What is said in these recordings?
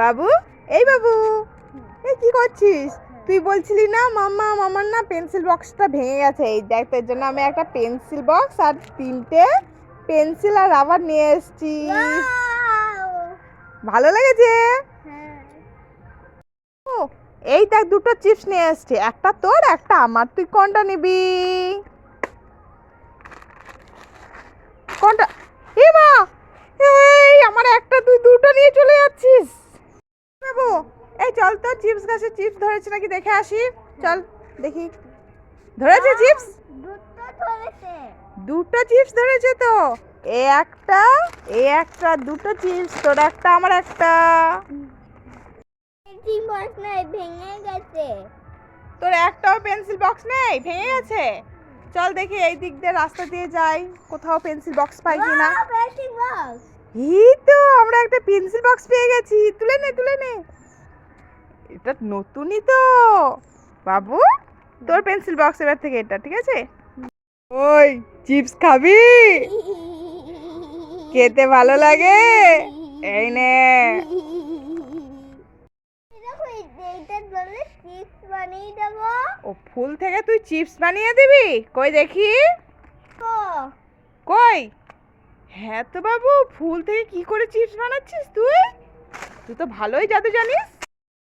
বাবু? এই বাবু এই কি করছিস? তুই বলছিলি না মাম্মা মামার না পেন্সিল বক্সটা ভেঙে গেছে। এই দেখ তোর জন্য আমি একটা পেন্সিল বক্স আর তিনটে পেন্সিল আর রাবার নিয়ে এসেছি। ভালো লেগেছে? ও এই দেখ দুটো চিপস নিয়ে এসেছি। একটা তোর একটা আমার। তুই কোনটা নিবি? কোনটা? এ মা এই আমার একটা তুই দুটো নিয়ে চলে যাচ্ছিস। বাবু এই চল তো চিপস গাছে চিপস ধরেছে নাকি দেখে আসি। চল দেখি। ধরেছে চিপস? দুটো চিপস ধরেছে তো? এ একটা এ একটা দুটো চিপস তোর একটা আমার একটা। পেন্সিল বক্স নাই ভেঙে গেছে। তোর একটাও পেন্সিল বক্স নেই ভেঙে গেছে? চল দেখি এই দিক দিয়ে রাস্তা দিয়ে যাই কোথাও পেন্সিল বক্স পাই কিনা এই তো আমরা একটা পেন্সিল বক্স পেয়ে গেছি। তুলে নে তুলে নে। এটা নতুনই তো। বাবু তোর পেন্সিল বক্স এবার থেকে এটা ঠিক আছে? ওই চিপস খাবি? খেতে ভালো লাগে। এই নে। ও ফুল থেকে তুই চিপস বানিয়ে দিবি? কই দেখি। কই? হ্যাঁ তো বাবু ফুল থেকে কি করে চিপস বানাচ্ছিস তুই? তুই তো ভালোই জাদু জানিস।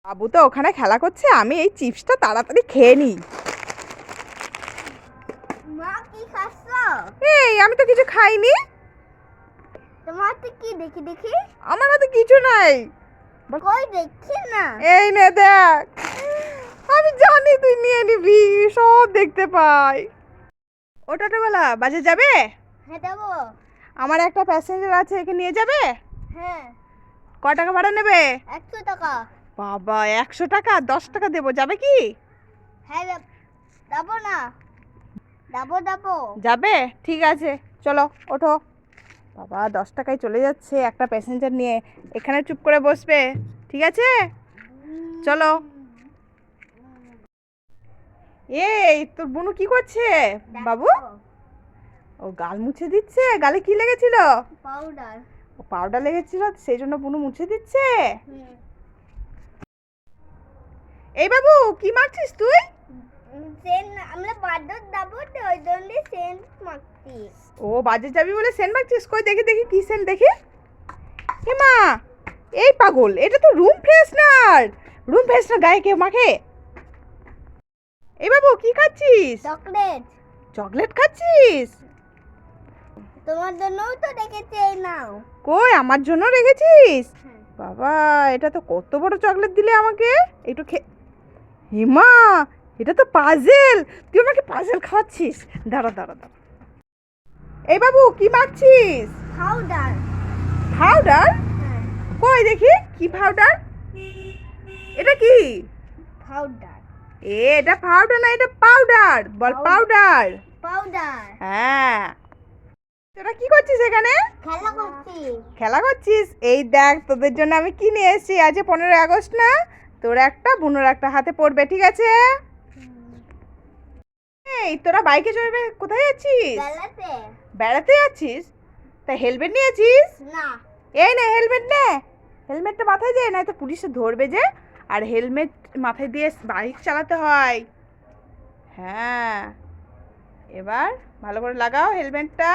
বাবু তো ওখানে খেলা করছে আমি এই চিপসটা তাড়াতাড়ি খেয়ে নিই। মা কি এই আমি তো কিছু খাইনি। তোমার তো কি দেখি দেখি? আমার হাতে কিছু নাই। কই দেখি না? এই নে দেখ। আমি জানি তুই নিয়ে নিবি সব দেখতে পাই। ও টোটোবেলা বাজে যাবে? হ্যাঁ দেবো আমার একটা প্যাসেঞ্জার আছে একে নিয়ে যাবে? হ্যাঁ। ক টাকা ভাড়া নেবে? একশো টাকা। বাবা একশো টাকা? দশ টাকা দেবো। যাবে কি? হ্যাঁ দেবো না। দেবো দেবো। যাবে? ঠিক আছে। চলো ওঠো। বাবা দশ টাকায় চলে যাচ্ছে একটা প্যাসেঞ্জার নিয়ে। এখানে চুপ করে বসবে। ঠিক আছে? চলো। এই তোর বোনু কি করছে? বাবু? ও গাল মুছে দিচ্ছে? গালে কি লেগেছিল? পাউডার। ও পাউডার লেগেছিল সেই জন্য বুনু মুছে দিচ্ছে? এই বাবু কি মারছিস তুই? সেন্ট আমরা বাদর দেবো তো ওই জন্য সেন্ট মাখছি ও বাজে যাবি বলে সেন মারছিস? কই দেখি দেখি কি সেন দেখি। হে মা এই পাগল এটা তো রুম ফ্রেশনার। রুম ফ্রেশনার গায়ে কেউ মাখে? এই বাবু কি খাচ্ছিস? চকলেট। চকলেট খাচ্ছিস? তোমার জন্যও তো রেখেছি এই নাও। কই আমার জন্য রেখেছিস? হ্যাঁ। বাবা এটা তো কত বড় চকলেট দিলে আমাকে? একটু খে হিমা এটা তো পাজেল। তুই আমাকে পাজেল খাওয়াচ্ছিস। দাঁড়া দাঁড়া দাঁড়া। এই বাবু কি মাখছিস? পাউডার পাউডার হ্যাঁ। কই দেখি কি পাউডার এটা কি? পাউডার এ এটা পাউডার না এটা পাউডার বল পাউডার পাউডার হ্যাঁ। তোরা কি করছিস এখানে? খেলা করছিস। খেলা করছিস? এই দেখ তোদের জন্য আমি কি নিয়ে এসেছি। আজ পনেরোই আগস্ট না? তোর একটা বুনোর একটা হাতে পড়বে ঠিক আছে? এই তোরা বাইকে চড়বে কোথায় যাচ্ছিস? বেড়াতে। যাচ্ছিস? তা হেলমেট নিয়েছিস? না। এই না হেলমেট নে। হেলমেটটা মাথায় দে নয়তো পুলিশে ধরবে যে। আর হেলমেট মাথায় দিয়ে বাইক চালাতে হয়। হ্যাঁ। এবার ভালো করে লাগাও হেলমেটটা।